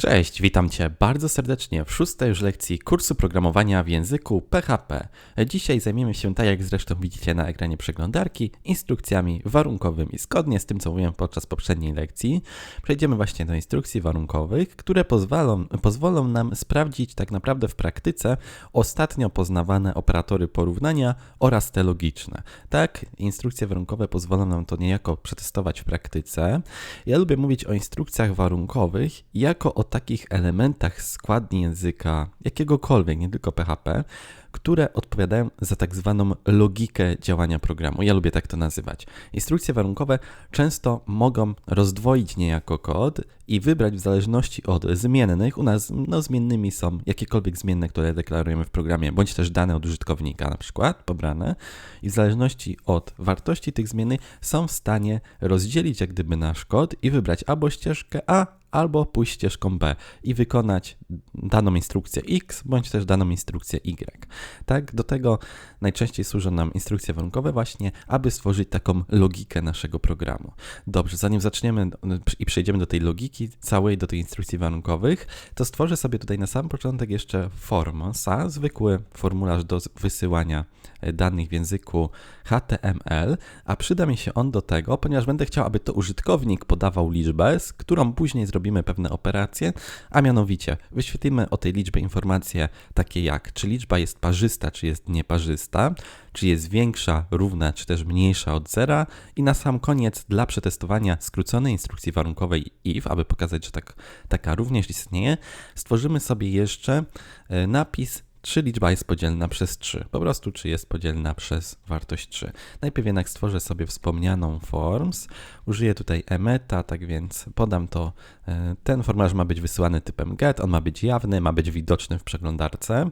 Cześć, witam Cię bardzo serdecznie w szóstej już lekcji kursu programowania w języku PHP. Dzisiaj zajmiemy się, tak jak zresztą widzicie na ekranie przeglądarki, instrukcjami warunkowymi. Zgodnie z tym, co mówiłem podczas poprzedniej lekcji, przejdziemy właśnie do instrukcji warunkowych, które pozwolą, pozwolą nam sprawdzić tak naprawdę w praktyce ostatnio poznawane operatory porównania oraz te logiczne. Tak, instrukcje warunkowe pozwolą nam to niejako przetestować w praktyce. Ja lubię mówić o instrukcjach warunkowych jako o takich elementach składni języka, jakiegokolwiek, nie tylko PHP, które odpowiadają za tak zwaną logikę działania programu. Ja lubię tak to nazywać. Instrukcje warunkowe często mogą rozdwoić niejako kod i wybrać w zależności od zmiennych. U nas no, zmiennymi są jakiekolwiek zmienne, które deklarujemy w programie, bądź też dane od użytkownika, na przykład pobrane. I w zależności od wartości tych zmiennych są w stanie rozdzielić jak gdyby nasz kod i wybrać albo ścieżkę A, albo pójść ścieżką B i wykonać daną instrukcję X bądź też daną instrukcję Y. Tak, do tego najczęściej służą nam instrukcje warunkowe właśnie, aby stworzyć taką logikę naszego programu. Dobrze, zanim zaczniemy i przejdziemy do tej logiki całej, do tych instrukcji warunkowych, to stworzę sobie tutaj na sam początek jeszcze formusa, zwykły formularz do wysyłania danych w języku HTML, a przyda mi się on do tego, ponieważ będę chciał, aby to użytkownik podawał liczbę, z którą później zrobimy pewne operacje, a mianowicie wyświetlimy o tej liczbie informacje takie jak, czy liczba jest parzysta, czy jest nieparzysta, czy jest większa, równa, czy też mniejsza od zera i na sam koniec dla przetestowania skróconej instrukcji warunkowej if, aby pokazać, że tak, taka również istnieje, stworzymy sobie jeszcze e, napis czy liczba jest podzielna przez 3. Po prostu, czy jest podzielna przez wartość 3. Najpierw jednak stworzę sobie wspomnianą forms. Użyję tutaj emeta, tak więc podam to. E, ten formularz ma być wysyłany typem get, on ma być jawny, ma być widoczny w przeglądarce.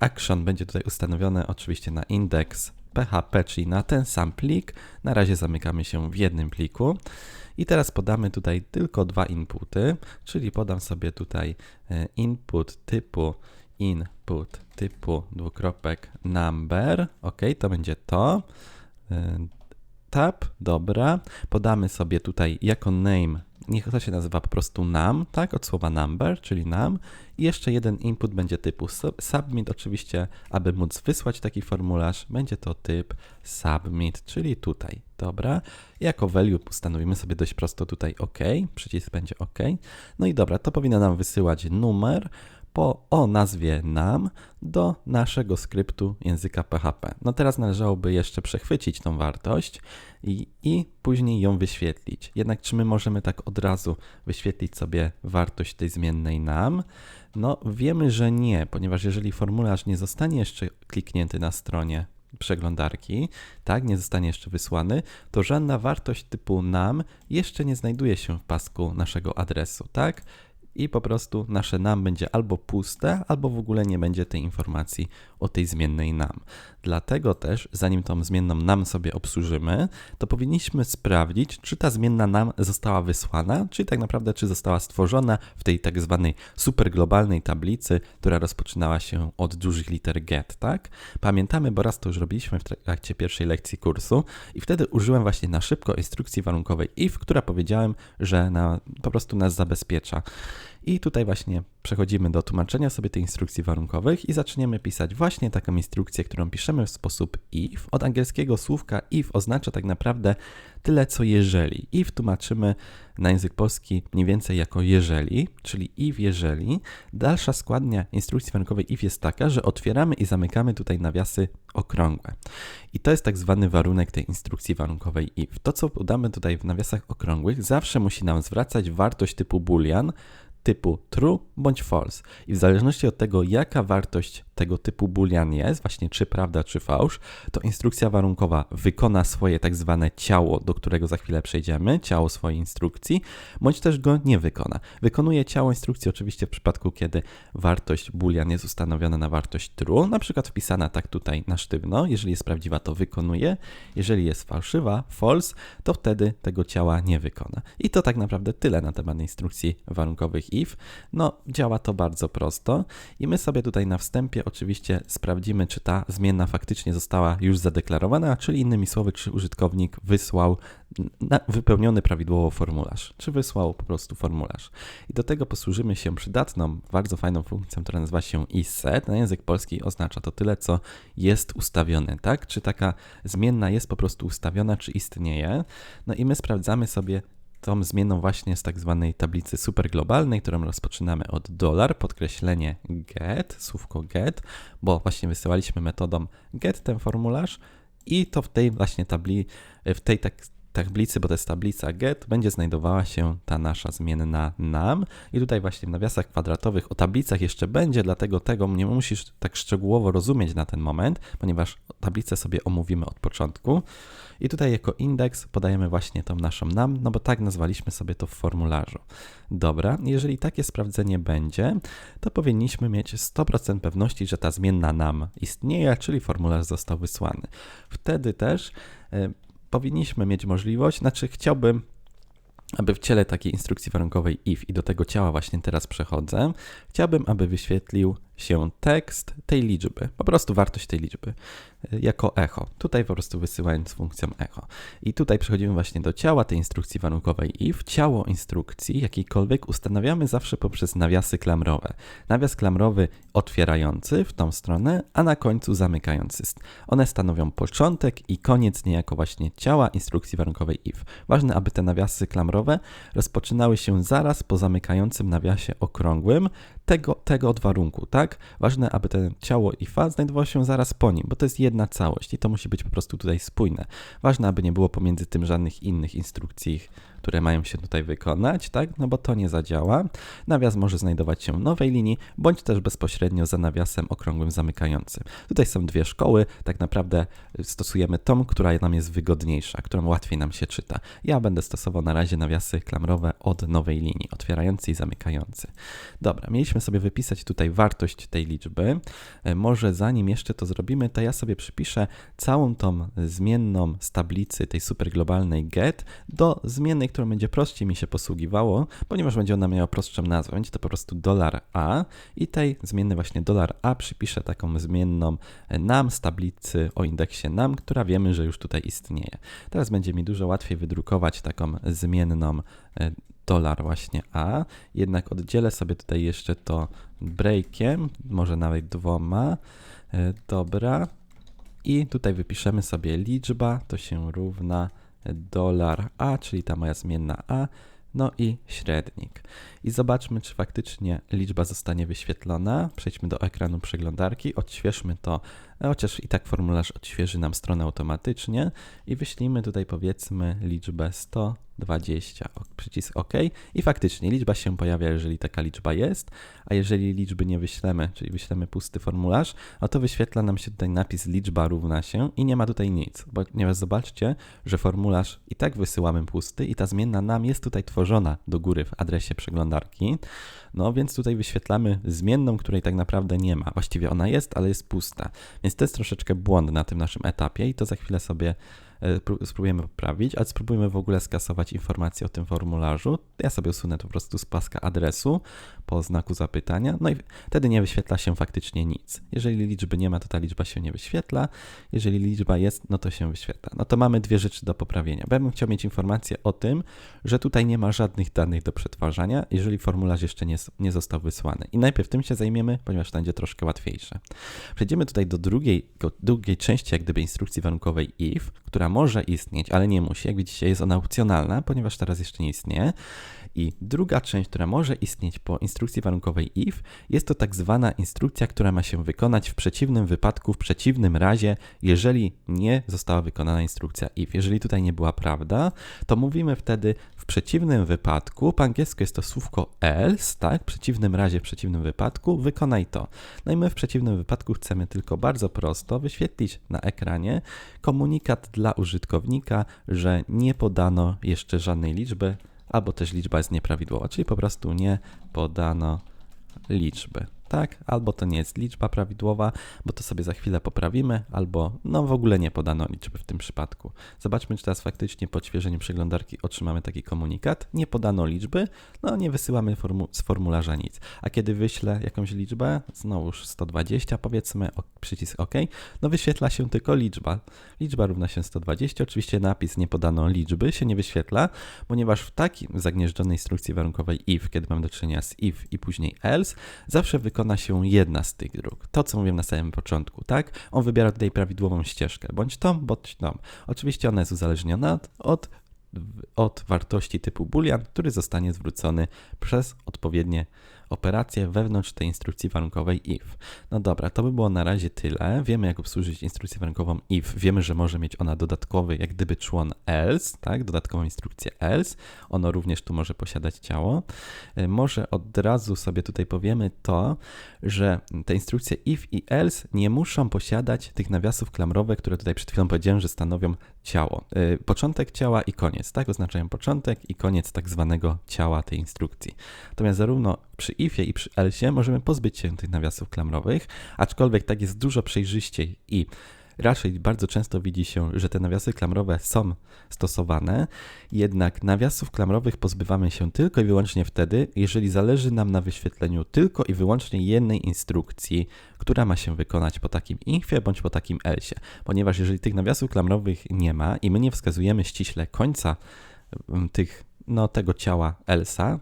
Action będzie tutaj ustanowione oczywiście na index PHP, czyli na ten sam plik. Na razie zamykamy się w jednym pliku. I teraz podamy tutaj tylko dwa inputy, czyli podam sobie tutaj e, input typu input typu dwukropek number, ok, to będzie to. Y, tab, dobra. Podamy sobie tutaj jako name, niech to się nazywa po prostu num, tak, od słowa number, czyli num. I jeszcze jeden input będzie typu submit, oczywiście, aby móc wysłać taki formularz, będzie to typ submit, czyli tutaj, dobra. Jako value ustanowimy sobie dość prosto tutaj OK, przycisk będzie OK. No i dobra, to powinno nam wysyłać numer, po, o nazwie nam do naszego skryptu języka PHP. No teraz należałoby jeszcze przechwycić tą wartość i, i później ją wyświetlić. Jednak czy my możemy tak od razu wyświetlić sobie wartość tej zmiennej nam? No wiemy, że nie, ponieważ jeżeli formularz nie zostanie jeszcze kliknięty na stronie przeglądarki, tak, nie zostanie jeszcze wysłany, to żadna wartość typu nam jeszcze nie znajduje się w pasku naszego adresu, tak? I po prostu nasze nam będzie albo puste, albo w ogóle nie będzie tej informacji o tej zmiennej nam. Dlatego też, zanim tą zmienną nam sobie obsłużymy, to powinniśmy sprawdzić, czy ta zmienna nam została wysłana, czyli tak naprawdę, czy została stworzona w tej tak zwanej superglobalnej tablicy, która rozpoczynała się od dużych liter get, tak? Pamiętamy, bo raz to już robiliśmy w trakcie pierwszej lekcji kursu i wtedy użyłem właśnie na szybko instrukcji warunkowej if, która powiedziałem, że na, po prostu nas zabezpiecza. I tutaj właśnie przechodzimy do tłumaczenia sobie tych instrukcji warunkowych i zaczniemy pisać właśnie taką instrukcję, którą piszemy w sposób if. Od angielskiego słówka if oznacza tak naprawdę tyle co jeżeli. If tłumaczymy na język polski mniej więcej jako jeżeli, czyli if jeżeli. Dalsza składnia instrukcji warunkowej if jest taka, że otwieramy i zamykamy tutaj nawiasy okrągłe. I to jest tak zwany warunek tej instrukcji warunkowej if. To co podamy tutaj w nawiasach okrągłych zawsze musi nam zwracać wartość typu boolean, typu true bądź false. I w zależności od tego, jaka wartość tego typu boolean jest, właśnie czy prawda, czy fałsz, to instrukcja warunkowa wykona swoje tak zwane ciało, do którego za chwilę przejdziemy, ciało swojej instrukcji, bądź też go nie wykona. Wykonuje ciało instrukcji oczywiście w przypadku, kiedy wartość boolean jest ustanowiona na wartość true, na przykład wpisana tak tutaj na sztywno, jeżeli jest prawdziwa, to wykonuje, jeżeli jest fałszywa, false, to wtedy tego ciała nie wykona. I to tak naprawdę tyle na temat instrukcji warunkowych if. No, działa to bardzo prosto i my sobie tutaj na wstępie oczywiście sprawdzimy, czy ta zmienna faktycznie została już zadeklarowana, czyli innymi słowy, czy użytkownik wysłał wypełniony prawidłowo formularz, czy wysłał po prostu formularz. I do tego posłużymy się przydatną, bardzo fajną funkcją, która nazywa się isset. Na język polski oznacza to tyle, co jest ustawione, tak? Czy taka zmienna jest po prostu ustawiona, czy istnieje. No i my sprawdzamy sobie tą zmienną właśnie z tak zwanej tablicy superglobalnej, którą rozpoczynamy od dolar, podkreślenie get, słówko get, bo właśnie wysyłaliśmy metodą get ten formularz i to w tej właśnie tabli, w tej tak tablicy, bo to jest tablica get, będzie znajdowała się ta nasza zmienna nam. I tutaj właśnie w nawiasach kwadratowych o tablicach jeszcze będzie, dlatego tego nie musisz tak szczegółowo rozumieć na ten moment, ponieważ tablicę sobie omówimy od początku. I tutaj jako indeks podajemy właśnie tą naszą nam, no bo tak nazwaliśmy sobie to w formularzu. Dobra, jeżeli takie sprawdzenie będzie, to powinniśmy mieć 100% pewności, że ta zmienna nam istnieje, czyli formularz został wysłany. Wtedy też e, powinniśmy mieć możliwość, znaczy chciałbym, aby w ciele takiej instrukcji warunkowej if i do tego ciała właśnie teraz przechodzę, chciałbym, aby wyświetlił się tekst tej liczby, po prostu wartość tej liczby y, jako echo. Tutaj po prostu wysyłając funkcją echo. I tutaj przechodzimy właśnie do ciała tej instrukcji warunkowej if. Ciało instrukcji jakiejkolwiek ustanawiamy zawsze poprzez nawiasy klamrowe. Nawias klamrowy otwierający w tą stronę, a na końcu zamykający. One stanowią początek i koniec niejako właśnie ciała instrukcji warunkowej if. Ważne, aby te nawiasy klamrowe rozpoczynały się zaraz po zamykającym nawiasie okrągłym tego, tego od warunku, tak? Ważne, aby to ciało IFA znajdowało się zaraz po nim, bo to jest jedna całość i to musi być po prostu tutaj spójne. Ważne, aby nie było pomiędzy tym żadnych innych instrukcji które mają się tutaj wykonać, tak? No bo to nie zadziała. Nawias może znajdować się w nowej linii, bądź też bezpośrednio za nawiasem okrągłym zamykającym. Tutaj są dwie szkoły, tak naprawdę stosujemy tą, która nam jest wygodniejsza, którą łatwiej nam się czyta. Ja będę stosował na razie nawiasy klamrowe od nowej linii, otwierający i zamykający. Dobra, mieliśmy sobie wypisać tutaj wartość tej liczby. E, może zanim jeszcze to zrobimy, to ja sobie przypiszę całą tą zmienną z tablicy tej superglobalnej get do zmiennej, którą będzie prościej mi się posługiwało, ponieważ będzie ona miała prostszą nazwę. Będzie to po prostu dolar $a i tej zmienny właśnie dolar $a przypiszę taką zmienną nam z tablicy o indeksie nam, która wiemy, że już tutaj istnieje. Teraz będzie mi dużo łatwiej wydrukować taką zmienną e, dolar właśnie A, jednak oddzielę sobie tutaj jeszcze to breakiem, może nawet dwoma. E, dobra. I tutaj wypiszemy sobie liczba, to się równa dolar A, czyli ta moja zmienna A, no i średnik. I zobaczmy, czy faktycznie liczba zostanie wyświetlona. Przejdźmy do ekranu przeglądarki, odświeżmy to, chociaż i tak formularz odświeży nam stronę automatycznie. I wyślijmy tutaj powiedzmy liczbę 100 20, przycisk OK. I faktycznie liczba się pojawia, jeżeli taka liczba jest, a jeżeli liczby nie wyślemy, czyli wyślemy pusty formularz, a to wyświetla nam się tutaj napis liczba równa się i nie ma tutaj nic, ponieważ zobaczcie, że formularz i tak wysyłamy pusty i ta zmienna nam jest tutaj tworzona do góry w adresie przeglądarki, no więc tutaj wyświetlamy zmienną, której tak naprawdę nie ma. Właściwie ona jest, ale jest pusta, więc to jest troszeczkę błąd na tym naszym etapie i to za chwilę sobie spróbujemy poprawić, ale spróbujmy w ogóle skasować informacje o tym formularzu. Ja sobie usunę to po prostu z paska adresu po znaku zapytania, no i wtedy nie wyświetla się faktycznie nic. Jeżeli liczby nie ma, to ta liczba się nie wyświetla. Jeżeli liczba jest, no to się wyświetla. No to mamy dwie rzeczy do poprawienia. Bo ja bym chciał mieć informację o tym, że tutaj nie ma żadnych danych do przetwarzania, jeżeli formularz jeszcze nie, nie został wysłany. I najpierw tym się zajmiemy, ponieważ to będzie troszkę łatwiejsze. Przejdziemy tutaj do drugiej, drugiej części, jak gdyby instrukcji warunkowej if, która może istnieć, ale nie musi. Jak widzicie, jest ona opcjonalna, ponieważ teraz jeszcze nie istnieje. I druga część, która może istnieć po instrukcji warunkowej if, jest to tak zwana instrukcja, która ma się wykonać w przeciwnym wypadku, w przeciwnym razie, jeżeli nie została wykonana instrukcja if. Jeżeli tutaj nie była prawda, to mówimy wtedy w przeciwnym wypadku, po angielsku jest to słówko else, tak? W przeciwnym razie, w przeciwnym wypadku, wykonaj to. No i my w przeciwnym wypadku chcemy tylko bardzo prosto wyświetlić na ekranie komunikat dla użytkownika, że nie podano jeszcze żadnej liczby, albo też liczba jest nieprawidłowa, czyli po prostu nie podano liczby. Tak? Albo to nie jest liczba prawidłowa, bo to sobie za chwilę poprawimy, albo no w ogóle nie podano liczby w tym przypadku. Zobaczmy, czy teraz faktycznie po odświeżeniu przeglądarki otrzymamy taki komunikat. Nie podano liczby, no nie wysyłamy formu z formularza nic. A kiedy wyślę jakąś liczbę, znowuż 120 powiedzmy, przycisk OK, no wyświetla się tylko liczba. Liczba równa się 120, oczywiście napis nie podano liczby się nie wyświetla, ponieważ w takiej zagnieżdżonej instrukcji warunkowej if, kiedy mam do czynienia z if i później else, zawsze wykona się jedna z tych dróg. To, co mówiłem na samym początku, tak? On wybiera tutaj prawidłową ścieżkę, bądź tą, bądź tą. Oczywiście ona jest uzależniona od od wartości typu boolean, który zostanie zwrócony przez odpowiednie operację wewnątrz tej instrukcji warunkowej if. No dobra, to by było na razie tyle. Wiemy, jak obsłużyć instrukcję warunkową if. Wiemy, że może mieć ona dodatkowy, jak gdyby człon else, tak? Dodatkową instrukcję else. Ono również tu może posiadać ciało. E, może od razu sobie tutaj powiemy to, że te instrukcje if i else nie muszą posiadać tych nawiasów klamrowych, które tutaj przed chwilą powiedziałem, że stanowią ciało. E, początek ciała i koniec, tak? Oznaczają początek i koniec tak zwanego ciała tej instrukcji. Natomiast zarówno przy ifie i przy else możemy pozbyć się tych nawiasów klamrowych, aczkolwiek tak jest dużo przejrzyściej i raczej bardzo często widzi się, że te nawiasy klamrowe są stosowane, jednak nawiasów klamrowych pozbywamy się tylko i wyłącznie wtedy, jeżeli zależy nam na wyświetleniu tylko i wyłącznie jednej instrukcji, która ma się wykonać po takim infie bądź po takim else. Ponieważ jeżeli tych nawiasów klamrowych nie ma i my nie wskazujemy ściśle końca mm, tych no, tego ciała Elsa,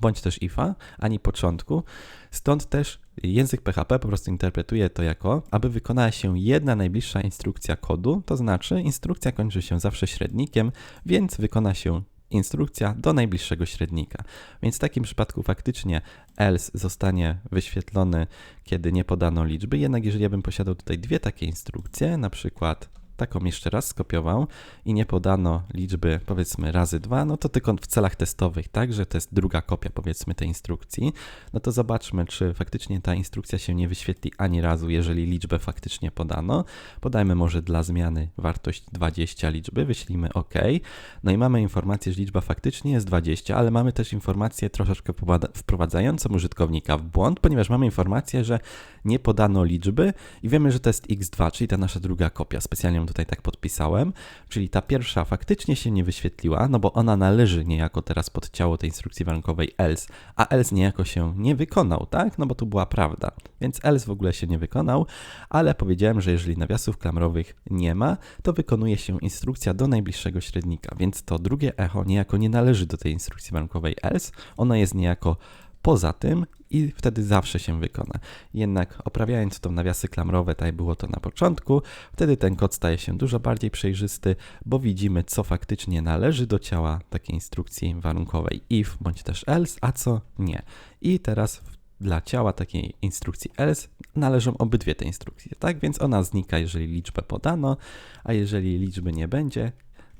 bądź też IFA, ani początku. Stąd też język PHP po prostu interpretuje to jako, aby wykonała się jedna najbliższa instrukcja kodu, to znaczy instrukcja kończy się zawsze średnikiem, więc wykona się instrukcja do najbliższego średnika. Więc w takim przypadku faktycznie else zostanie wyświetlony, kiedy nie podano liczby, jednak jeżeli ja bym posiadał tutaj dwie takie instrukcje, na przykład taką jeszcze raz skopiował i nie podano liczby powiedzmy razy dwa, no to tylko w celach testowych, tak, że to jest druga kopia powiedzmy tej instrukcji, no to zobaczmy, czy faktycznie ta instrukcja się nie wyświetli ani razu, jeżeli liczbę faktycznie podano. Podajmy może dla zmiany wartość 20 liczby, wyślijmy OK. No i mamy informację, że liczba faktycznie jest 20, ale mamy też informację troszeczkę wprowadzającą użytkownika w błąd, ponieważ mamy informację, że nie podano liczby i wiemy, że to jest x2, czyli ta nasza druga kopia. Specjalnie tutaj tak podpisałem, czyli ta pierwsza faktycznie się nie wyświetliła, no bo ona należy niejako teraz pod ciało tej instrukcji warunkowej else, a else niejako się nie wykonał, tak? No bo tu była prawda. Więc else w ogóle się nie wykonał, ale powiedziałem, że jeżeli nawiasów klamrowych nie ma, to wykonuje się instrukcja do najbliższego średnika, więc to drugie echo niejako nie należy do tej instrukcji warunkowej else, ona jest niejako poza tym i wtedy zawsze się wykona. Jednak oprawiając to nawiasy klamrowe, tak było to na początku, wtedy ten kod staje się dużo bardziej przejrzysty, bo widzimy, co faktycznie należy do ciała takiej instrukcji warunkowej if bądź też else, a co nie. I teraz dla ciała takiej instrukcji else należą obydwie te instrukcje, tak? Więc ona znika, jeżeli liczbę podano, a jeżeli liczby nie będzie,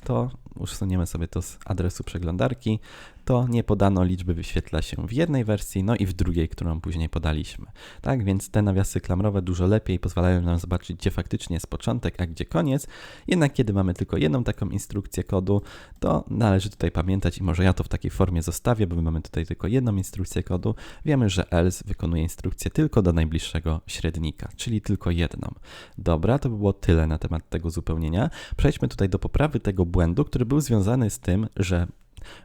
to usuniemy sobie to z adresu przeglądarki, to nie podano liczby wyświetla się w jednej wersji, no i w drugiej, którą później podaliśmy. Tak więc te nawiasy klamrowe dużo lepiej pozwalają nam zobaczyć, gdzie faktycznie jest początek, a gdzie koniec. Jednak kiedy mamy tylko jedną taką instrukcję kodu, to należy tutaj pamiętać i może ja to w takiej formie zostawię, bo my mamy tutaj tylko jedną instrukcję kodu. Wiemy, że else wykonuje instrukcję tylko do najbliższego średnika, czyli tylko jedną. Dobra, to by było tyle na temat tego uzupełnienia. Przejdźmy tutaj do poprawy tego błędu, który był związany z tym, że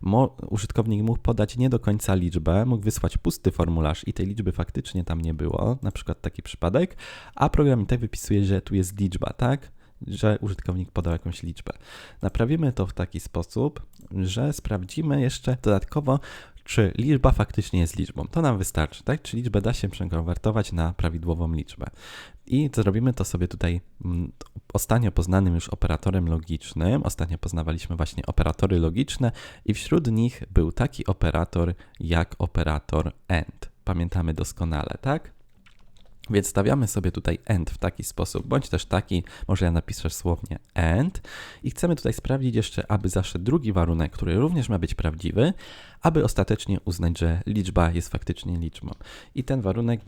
Mo, użytkownik mógł podać nie do końca liczbę, mógł wysłać pusty formularz i tej liczby faktycznie tam nie było, na przykład taki przypadek, a program i tak wypisuje, że tu jest liczba, tak? Że użytkownik podał jakąś liczbę. Naprawimy to w taki sposób, że sprawdzimy jeszcze dodatkowo, czy liczba faktycznie jest liczbą. To nam wystarczy, tak? Czy liczbę da się przekonwertować na prawidłową liczbę. I zrobimy to sobie tutaj mm, ostatnio poznanym już operatorem logicznym. Ostatnio poznawaliśmy właśnie operatory logiczne i wśród nich był taki operator jak operator AND. Pamiętamy doskonale, tak? Więc stawiamy sobie tutaj end w taki sposób, bądź też taki, może ja napiszę słownie end i chcemy tutaj sprawdzić jeszcze, aby zaszedł drugi warunek, który również ma być prawdziwy, aby ostatecznie uznać, że liczba jest faktycznie liczbą. I ten warunek,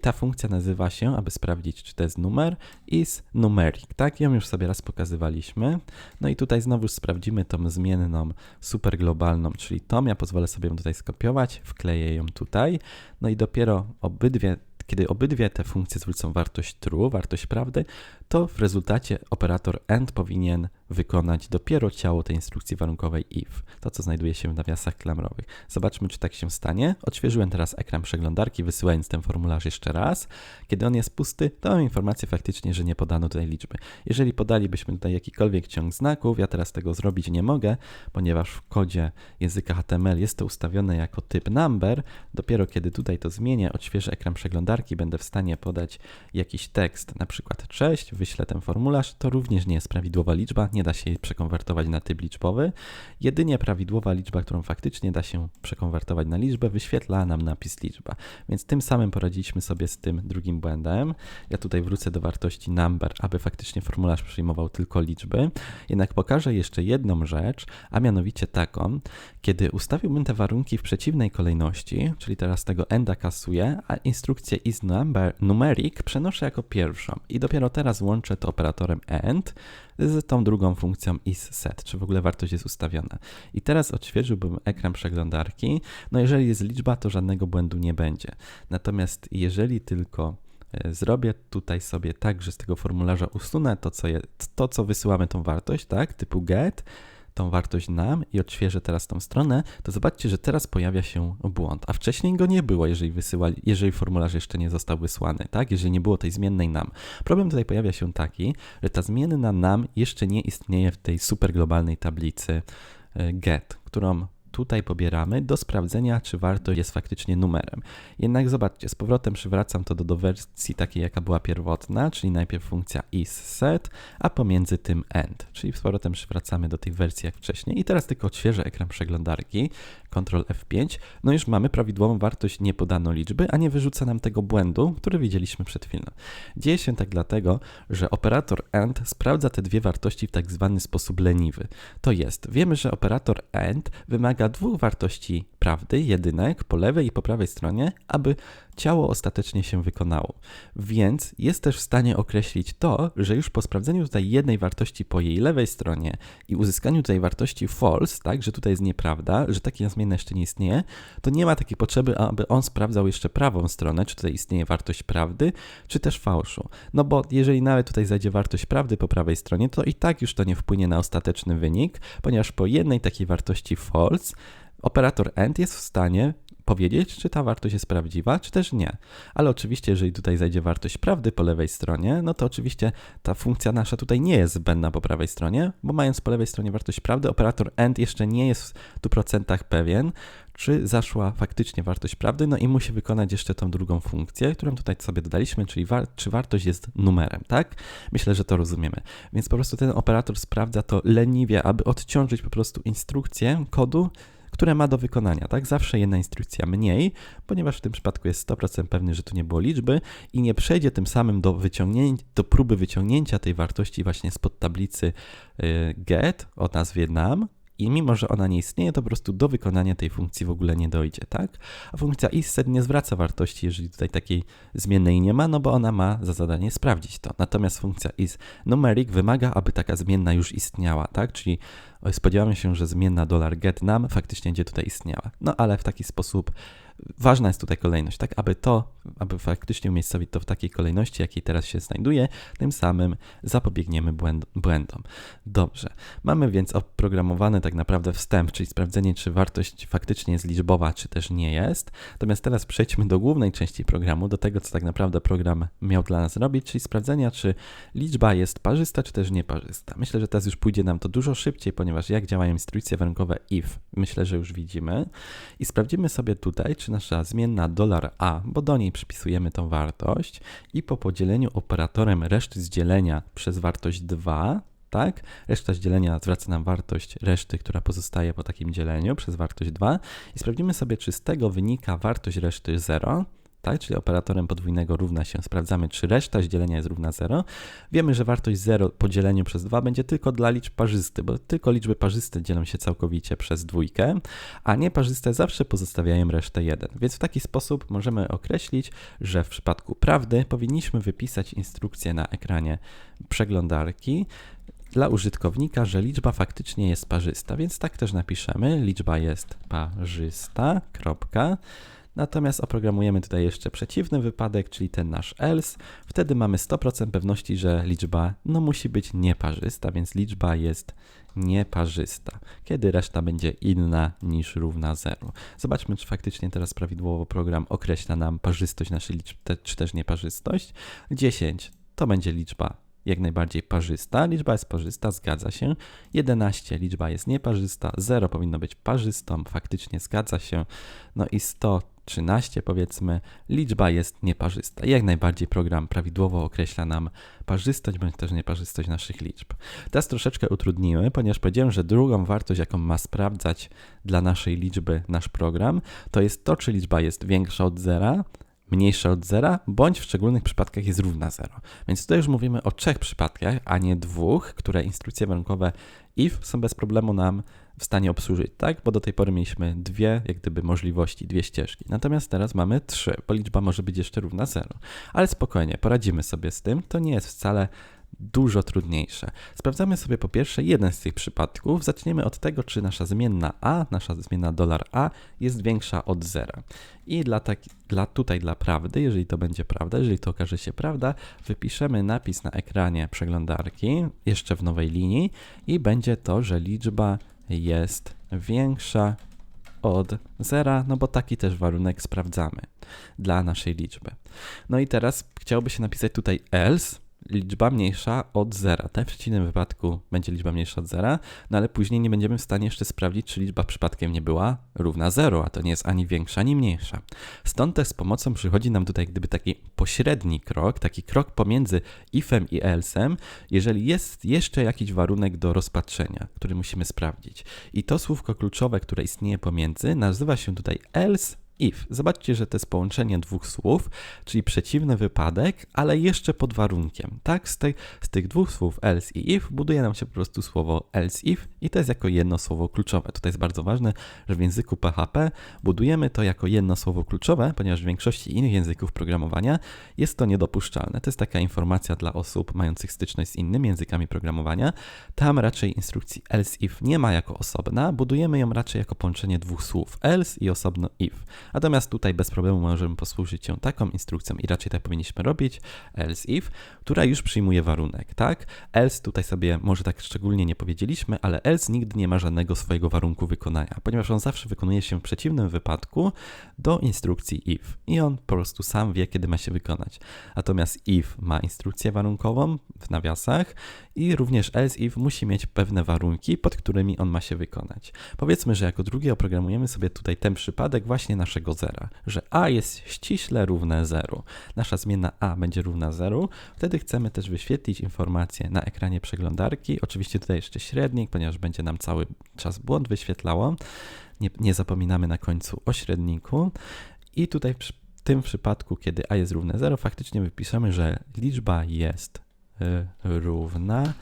ta funkcja nazywa się, aby sprawdzić, czy to jest numer, is numeric, tak? Ją już sobie raz pokazywaliśmy. No i tutaj znowu sprawdzimy tą zmienną superglobalną, czyli tą, ja pozwolę sobie ją tutaj skopiować, wkleję ją tutaj, no i dopiero obydwie kiedy obydwie te funkcje zwrócą wartość true, wartość prawdy, to w rezultacie operator AND powinien wykonać dopiero ciało tej instrukcji warunkowej if, to co znajduje się w nawiasach klamrowych. Zobaczmy, czy tak się stanie. Odświeżyłem teraz ekran przeglądarki, wysyłając ten formularz jeszcze raz. Kiedy on jest pusty, to mam informację faktycznie, że nie podano tutaj liczby. Jeżeli podalibyśmy tutaj jakikolwiek ciąg znaków, ja teraz tego zrobić nie mogę, ponieważ w kodzie języka HTML jest to ustawione jako typ number. Dopiero kiedy tutaj to zmienię, odświeżę ekran przeglądarki, będę w stanie podać jakiś tekst, na przykład cześć, wyślę ten formularz, to również nie jest prawidłowa liczba, nie da się jej przekonwertować na typ liczbowy. Jedynie prawidłowa liczba, którą faktycznie da się przekonwertować na liczbę, wyświetla nam napis liczba. Więc tym samym poradziliśmy sobie z tym drugim błędem. Ja tutaj wrócę do wartości number, aby faktycznie formularz przyjmował tylko liczby. Jednak pokażę jeszcze jedną rzecz, a mianowicie taką, kiedy ustawiłbym te warunki w przeciwnej kolejności, czyli teraz tego enda kasuję, a instrukcję is number numeric przenoszę jako pierwszą i dopiero teraz łączę to operatorem end, z tą drugą funkcją isSet, czy w ogóle wartość jest ustawiona. I teraz odświeżyłbym ekran przeglądarki. No jeżeli jest liczba, to żadnego błędu nie będzie. Natomiast jeżeli tylko e, zrobię tutaj sobie tak, że z tego formularza usunę to, co, je, to, co wysyłamy tą wartość, tak, typu get, tą wartość nam i odświeżę teraz tą stronę, to zobaczcie, że teraz pojawia się błąd, a wcześniej go nie było, jeżeli, wysyłali, jeżeli formularz jeszcze nie został wysłany, tak? Jeżeli nie było tej zmiennej nam. Problem tutaj pojawia się taki, że ta zmienna nam jeszcze nie istnieje w tej super globalnej tablicy e, get, którą tutaj pobieramy do sprawdzenia, czy wartość jest faktycznie numerem. Jednak zobaczcie, z powrotem przywracam to do, do wersji takiej, jaka była pierwotna, czyli najpierw funkcja isSet, a pomiędzy tym end, czyli z powrotem przywracamy do tych wersji jak wcześniej. I teraz tylko odświeżę ekran przeglądarki, Ctrl F5, no już mamy prawidłową wartość nie podano liczby, a nie wyrzuca nam tego błędu, który widzieliśmy przed chwilą. Dzieje się tak dlatego, że operator AND sprawdza te dwie wartości w tak zwany sposób leniwy. To jest, wiemy, że operator AND wymaga dwóch wartości prawdy, jedynek, po lewej i po prawej stronie, aby ciało ostatecznie się wykonało. Więc jest też w stanie określić to, że już po sprawdzeniu tutaj jednej wartości po jej lewej stronie i uzyskaniu tutaj wartości false, tak, że tutaj jest nieprawda, że taka zmiana jeszcze nie istnieje, to nie ma takiej potrzeby, aby on sprawdzał jeszcze prawą stronę, czy tutaj istnieje wartość prawdy, czy też fałszu. No bo jeżeli nawet tutaj zajdzie wartość prawdy po prawej stronie, to i tak już to nie wpłynie na ostateczny wynik, ponieważ po jednej takiej wartości false operator AND jest w stanie powiedzieć, czy ta wartość jest prawdziwa, czy też nie. Ale oczywiście, jeżeli tutaj zajdzie wartość prawdy po lewej stronie, no to oczywiście ta funkcja nasza tutaj nie jest zbędna po prawej stronie, bo mając po lewej stronie wartość prawdy, operator AND jeszcze nie jest w 100% pewien, czy zaszła faktycznie wartość prawdy, no i musi wykonać jeszcze tą drugą funkcję, którą tutaj sobie dodaliśmy, czyli war czy wartość jest numerem, tak? Myślę, że to rozumiemy. Więc po prostu ten operator sprawdza to leniwie, aby odciążyć po prostu instrukcję kodu, które ma do wykonania, tak? Zawsze jedna instrukcja mniej, ponieważ w tym przypadku jest 100% pewny, że tu nie było liczby i nie przejdzie tym samym do do próby wyciągnięcia tej wartości właśnie spod tablicy y, get o nazwie nam, i mimo, że ona nie istnieje, to po prostu do wykonania tej funkcji w ogóle nie dojdzie, tak? A funkcja isSet nie zwraca wartości, jeżeli tutaj takiej zmiennej nie ma, no bo ona ma za zadanie sprawdzić to. Natomiast funkcja isNumeric wymaga, aby taka zmienna już istniała, tak? Czyli spodziewamy się, że zmienna $get nam faktycznie będzie tutaj istniała. No ale w taki sposób ważna jest tutaj kolejność, tak, aby to, aby faktycznie umiejscowić to w takiej kolejności, jakiej teraz się znajduje, tym samym zapobiegniemy błęd, błędom. Dobrze, mamy więc oprogramowany tak naprawdę wstęp, czyli sprawdzenie, czy wartość faktycznie jest liczbowa, czy też nie jest. Natomiast teraz przejdźmy do głównej części programu, do tego, co tak naprawdę program miał dla nas robić, czyli sprawdzenia, czy liczba jest parzysta, czy też nieparzysta. Myślę, że teraz już pójdzie nam to dużo szybciej, ponieważ jak działają instrukcje warunkowe if, myślę, że już widzimy. I sprawdzimy sobie tutaj, czy nasza zmienna $a, bo do niej przypisujemy tą wartość i po podzieleniu operatorem reszty z dzielenia przez wartość 2, tak? Reszta z dzielenia zwraca nam wartość reszty, która pozostaje po takim dzieleniu przez wartość 2 i sprawdzimy sobie, czy z tego wynika wartość reszty 0, tak? czyli operatorem podwójnego równa się, sprawdzamy, czy reszta z dzielenia jest równa 0. Wiemy, że wartość 0 po dzieleniu przez 2 będzie tylko dla liczb parzystych, bo tylko liczby parzyste dzielą się całkowicie przez dwójkę, a nieparzyste zawsze pozostawiają resztę 1. Więc w taki sposób możemy określić, że w przypadku prawdy powinniśmy wypisać instrukcję na ekranie przeglądarki, dla użytkownika, że liczba faktycznie jest parzysta, więc tak też napiszemy. Liczba jest parzysta, kropka. Natomiast oprogramujemy tutaj jeszcze przeciwny wypadek, czyli ten nasz else. Wtedy mamy 100% pewności, że liczba no, musi być nieparzysta, więc liczba jest nieparzysta, kiedy reszta będzie inna niż równa 0. Zobaczmy, czy faktycznie teraz prawidłowo program określa nam parzystość naszej liczby, czy też nieparzystość. 10 to będzie liczba jak najbardziej parzysta. Liczba jest parzysta, zgadza się. 11 liczba jest nieparzysta, 0 powinno być parzystą, faktycznie zgadza się. No i 113 powiedzmy, liczba jest nieparzysta. Jak najbardziej program prawidłowo określa nam parzystość bądź też nieparzystość naszych liczb. Teraz troszeczkę utrudnimy, ponieważ powiedziałem, że drugą wartość, jaką ma sprawdzać dla naszej liczby nasz program, to jest to, czy liczba jest większa od zera, mniejsza od zera, bądź w szczególnych przypadkach jest równa 0. Więc tutaj już mówimy o trzech przypadkach, a nie dwóch, które instrukcje warunkowe if są bez problemu nam w stanie obsłużyć, tak? Bo do tej pory mieliśmy dwie, jak gdyby, możliwości, dwie ścieżki. Natomiast teraz mamy trzy, bo liczba może być jeszcze równa 0. Ale spokojnie, poradzimy sobie z tym. To nie jest wcale dużo trudniejsze. Sprawdzamy sobie po pierwsze jeden z tych przypadków. Zaczniemy od tego, czy nasza zmienna a, nasza zmienna dolar $a jest większa od zera. I dla, tak, dla tutaj dla prawdy, jeżeli to będzie prawda, jeżeli to okaże się prawda, wypiszemy napis na ekranie przeglądarki, jeszcze w nowej linii i będzie to, że liczba jest większa od zera, no bo taki też warunek sprawdzamy dla naszej liczby. No i teraz chciałoby się napisać tutaj else, liczba mniejsza od zera. Tak? W przeciwnym wypadku będzie liczba mniejsza od zera, no ale później nie będziemy w stanie jeszcze sprawdzić, czy liczba przypadkiem nie była równa 0, a to nie jest ani większa, ani mniejsza. Stąd też z pomocą przychodzi nam tutaj gdyby taki pośredni krok, taki krok pomiędzy ifem i else'em, jeżeli jest jeszcze jakiś warunek do rozpatrzenia, który musimy sprawdzić. I to słówko kluczowe, które istnieje pomiędzy, nazywa się tutaj else if. Zobaczcie, że to jest połączenie dwóch słów, czyli przeciwny wypadek, ale jeszcze pod warunkiem. Tak, z, z tych dwóch słów else i if buduje nam się po prostu słowo else if i to jest jako jedno słowo kluczowe. Tutaj jest bardzo ważne, że w języku PHP budujemy to jako jedno słowo kluczowe, ponieważ w większości innych języków programowania jest to niedopuszczalne. To jest taka informacja dla osób mających styczność z innymi językami programowania. Tam raczej instrukcji else if nie ma jako osobna, budujemy ją raczej jako połączenie dwóch słów else i osobno if. Natomiast tutaj bez problemu możemy posłużyć się taką instrukcją i raczej tak powinniśmy robić, else if, która już przyjmuje warunek, tak? Else tutaj sobie może tak szczególnie nie powiedzieliśmy, ale else nigdy nie ma żadnego swojego warunku wykonania, ponieważ on zawsze wykonuje się w przeciwnym wypadku do instrukcji if i on po prostu sam wie, kiedy ma się wykonać. Natomiast if ma instrukcję warunkową w nawiasach i również else if musi mieć pewne warunki, pod którymi on ma się wykonać. Powiedzmy, że jako drugi oprogramujemy sobie tutaj ten przypadek właśnie naszego zera, że a jest ściśle równe 0. Nasza zmienna a będzie równa 0. Wtedy chcemy też wyświetlić informację na ekranie przeglądarki. Oczywiście tutaj jeszcze średnik, ponieważ będzie nam cały czas błąd wyświetlało. Nie, nie zapominamy na końcu o średniku. I tutaj w tym przypadku, kiedy a jest równe 0, faktycznie wypiszemy, że liczba jest y, równa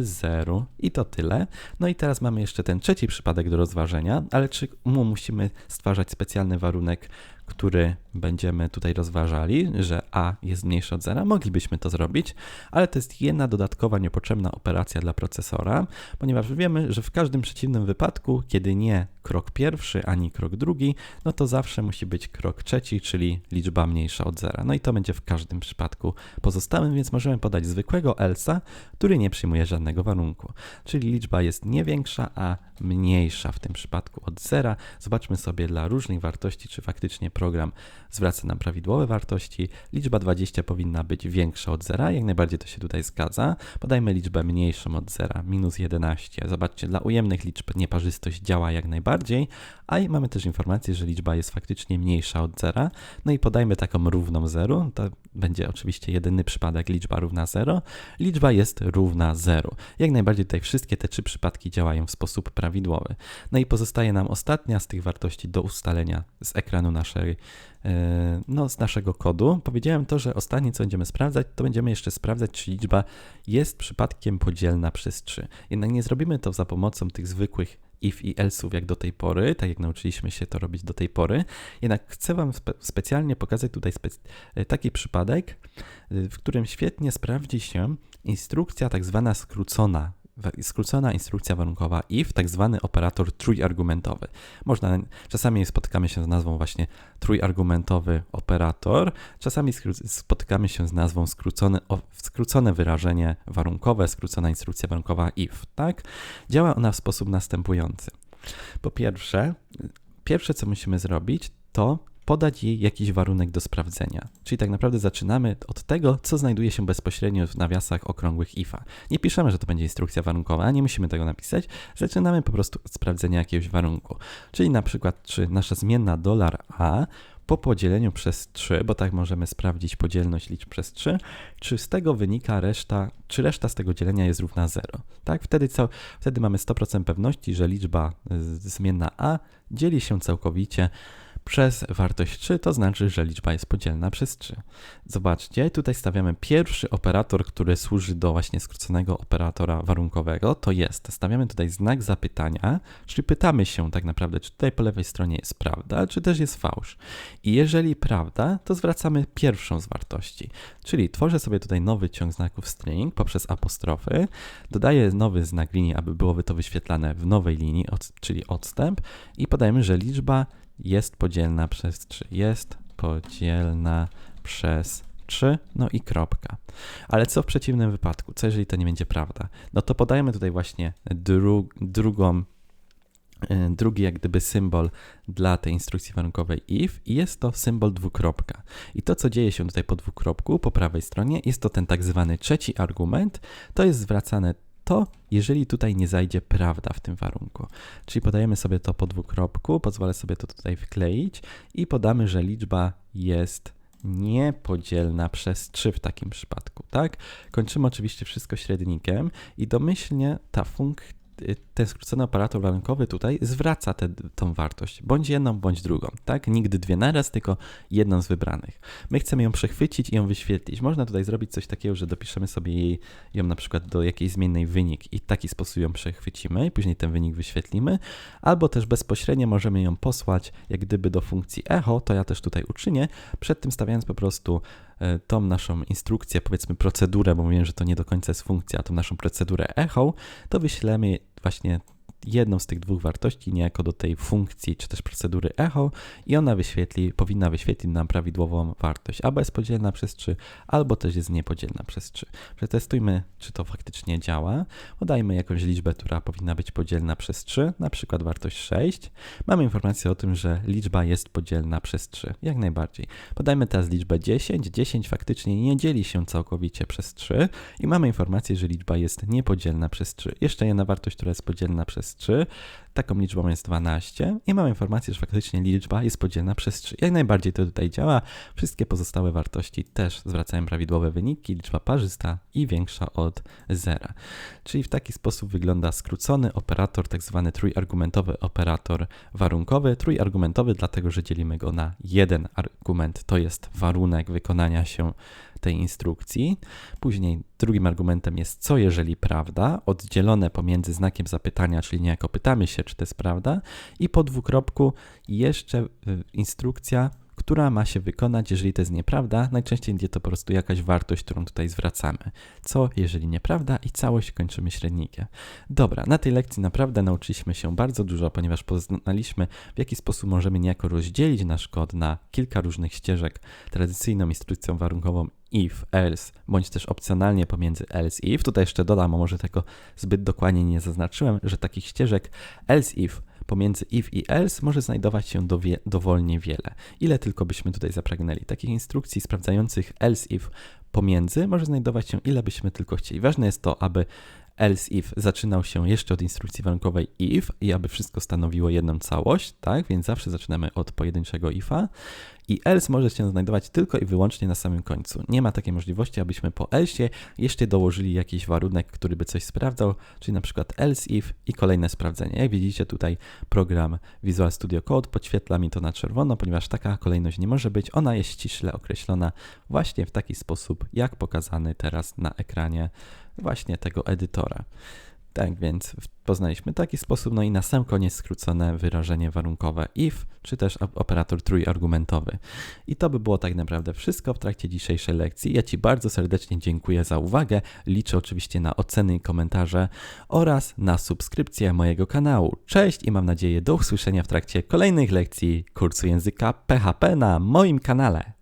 0 i to tyle. No i teraz mamy jeszcze ten trzeci przypadek do rozważenia, ale czy mu musimy stwarzać specjalny warunek który będziemy tutaj rozważali, że a jest mniejsze od zera, moglibyśmy to zrobić, ale to jest jedna dodatkowa niepotrzebna operacja dla procesora, ponieważ wiemy, że w każdym przeciwnym wypadku, kiedy nie krok pierwszy ani krok drugi, no to zawsze musi być krok trzeci, czyli liczba mniejsza od zera. No i to będzie w każdym przypadku pozostałym, więc możemy podać zwykłego elsa, który nie przyjmuje żadnego warunku. Czyli liczba jest nie większa, a mniejsza w tym przypadku od zera. Zobaczmy sobie dla różnych wartości, czy faktycznie program zwraca nam prawidłowe wartości. Liczba 20 powinna być większa od zera, jak najbardziej to się tutaj zgadza. Podajmy liczbę mniejszą od zera, minus 11. Zobaczcie, dla ujemnych liczb nieparzystość działa jak najbardziej, a i mamy też informację, że liczba jest faktycznie mniejsza od zera. No i podajmy taką równą zeru, to będzie oczywiście jedyny przypadek liczba równa 0. Liczba jest równa 0. Jak najbardziej tutaj wszystkie te trzy przypadki działają w sposób prawidłowy prawidłowy. No i pozostaje nam ostatnia z tych wartości do ustalenia z ekranu naszej, e, no, z naszego kodu. Powiedziałem to, że ostatnie co będziemy sprawdzać, to będziemy jeszcze sprawdzać, czy liczba jest przypadkiem podzielna przez 3. Jednak nie zrobimy to za pomocą tych zwykłych if i else'ów jak do tej pory, tak jak nauczyliśmy się to robić do tej pory. Jednak chcę Wam spe specjalnie pokazać tutaj spe e, taki przypadek, w którym świetnie sprawdzi się instrukcja tak zwana skrócona skrócona instrukcja warunkowa if, tak zwany operator trójargumentowy. Można, czasami spotykamy się z nazwą właśnie trójargumentowy operator, czasami spotykamy się z nazwą skrócone, skrócone wyrażenie warunkowe, skrócona instrukcja warunkowa if, tak? Działa ona w sposób następujący. Po pierwsze, pierwsze co musimy zrobić, to podać jej jakiś warunek do sprawdzenia. Czyli tak naprawdę zaczynamy od tego, co znajduje się bezpośrednio w nawiasach okrągłych IFA. Nie piszemy, że to będzie instrukcja warunkowa, nie musimy tego napisać. Zaczynamy po prostu od sprawdzenia jakiegoś warunku. Czyli na przykład, czy nasza zmienna dolar $a po podzieleniu przez 3, bo tak możemy sprawdzić podzielność liczb przez 3, czy z tego wynika reszta, czy reszta z tego dzielenia jest równa 0. Tak? Wtedy, co, wtedy mamy 100% pewności, że liczba zmienna a dzieli się całkowicie przez wartość 3, to znaczy, że liczba jest podzielna przez 3. Zobaczcie, tutaj stawiamy pierwszy operator, który służy do właśnie skróconego operatora warunkowego, to jest, stawiamy tutaj znak zapytania, czyli pytamy się tak naprawdę, czy tutaj po lewej stronie jest prawda, czy też jest fałsz. I jeżeli prawda, to zwracamy pierwszą z wartości, czyli tworzę sobie tutaj nowy ciąg znaków string poprzez apostrofy, dodaję nowy znak linii, aby byłoby to wyświetlane w nowej linii, czyli odstęp i podajemy, że liczba jest podzielna przez 3. Jest podzielna przez 3, no i kropka. Ale co w przeciwnym wypadku? Co jeżeli to nie będzie prawda? No to podajemy tutaj właśnie dru drugą, y, drugi jak gdyby symbol dla tej instrukcji warunkowej if i jest to symbol dwukropka. I to, co dzieje się tutaj po dwukropku, po prawej stronie, jest to ten tak zwany trzeci argument, to jest zwracane to jeżeli tutaj nie zajdzie prawda w tym warunku. Czyli podajemy sobie to po dwukropku, pozwolę sobie to tutaj wkleić i podamy, że liczba jest niepodzielna przez 3 w takim przypadku, tak? Kończymy oczywiście wszystko średnikiem i domyślnie ta funkcja ten skrócony operator warunkowy tutaj zwraca tę tą wartość, bądź jedną, bądź drugą, tak? Nigdy dwie naraz, tylko jedną z wybranych. My chcemy ją przechwycić i ją wyświetlić. Można tutaj zrobić coś takiego, że dopiszemy sobie jej, ją na przykład do jakiejś zmiennej wynik i w taki sposób ją przechwycimy i później ten wynik wyświetlimy, albo też bezpośrednio możemy ją posłać jak gdyby do funkcji echo, to ja też tutaj uczynię, przed tym stawiając po prostu tą naszą instrukcję, powiedzmy procedurę, bo mówiłem, że to nie do końca jest funkcja, tą naszą procedurę echo, to wyślemy właśnie jedną z tych dwóch wartości niejako do tej funkcji czy też procedury echo i ona wyświetli, powinna wyświetlić nam prawidłową wartość, albo jest podzielna przez 3, albo też jest niepodzielna przez 3. Przetestujmy, czy to faktycznie działa. Podajmy jakąś liczbę, która powinna być podzielna przez 3, na przykład wartość 6. Mamy informację o tym, że liczba jest podzielna przez 3, jak najbardziej. Podajmy teraz liczbę 10. 10 faktycznie nie dzieli się całkowicie przez 3 i mamy informację, że liczba jest niepodzielna przez 3. Jeszcze jedna wartość, która jest podzielna przez 3. Taką liczbą jest 12 i mamy informację, że faktycznie liczba jest podzielna przez 3. Jak najbardziej to tutaj działa. Wszystkie pozostałe wartości też zwracają prawidłowe wyniki, liczba parzysta i większa od 0. Czyli w taki sposób wygląda skrócony operator, tak zwany trójargumentowy operator warunkowy. Trójargumentowy dlatego, że dzielimy go na jeden argument, to jest warunek wykonania się tej instrukcji. Później drugim argumentem jest co jeżeli prawda, oddzielone pomiędzy znakiem zapytania, czyli niejako pytamy się, czy to jest prawda, i po dwukropku jeszcze y, instrukcja która ma się wykonać, jeżeli to jest nieprawda. Najczęściej będzie to po prostu jakaś wartość, którą tutaj zwracamy. Co, jeżeli nieprawda i całość kończymy średnikiem. Dobra, na tej lekcji naprawdę nauczyliśmy się bardzo dużo, ponieważ poznaliśmy, w jaki sposób możemy niejako rozdzielić nasz kod na kilka różnych ścieżek tradycyjną instrukcją warunkową if, else, bądź też opcjonalnie pomiędzy else if. Tutaj jeszcze dodam, może tego zbyt dokładnie nie zaznaczyłem, że takich ścieżek else if pomiędzy if i else może znajdować się dowie, dowolnie wiele. Ile tylko byśmy tutaj zapragnęli. Takich instrukcji sprawdzających else if pomiędzy może znajdować się ile byśmy tylko chcieli. Ważne jest to, aby else if zaczynał się jeszcze od instrukcji warunkowej if i aby wszystko stanowiło jedną całość, tak? Więc zawsze zaczynamy od pojedynczego ifa i else może się znajdować tylko i wyłącznie na samym końcu. Nie ma takiej możliwości, abyśmy po else jeszcze dołożyli jakiś warunek, który by coś sprawdzał, czyli na przykład else if i kolejne sprawdzenie. Jak widzicie tutaj program Visual Studio Code podświetla mi to na czerwono, ponieważ taka kolejność nie może być. Ona jest ściśle określona właśnie w taki sposób, jak pokazany teraz na ekranie właśnie tego edytora. Tak więc poznaliśmy taki sposób, no i na sam koniec skrócone wyrażenie warunkowe if, czy też operator trójargumentowy. I to by było tak naprawdę wszystko w trakcie dzisiejszej lekcji. Ja Ci bardzo serdecznie dziękuję za uwagę. Liczę oczywiście na oceny i komentarze oraz na subskrypcję mojego kanału. Cześć i mam nadzieję do usłyszenia w trakcie kolejnych lekcji kursu języka PHP na moim kanale.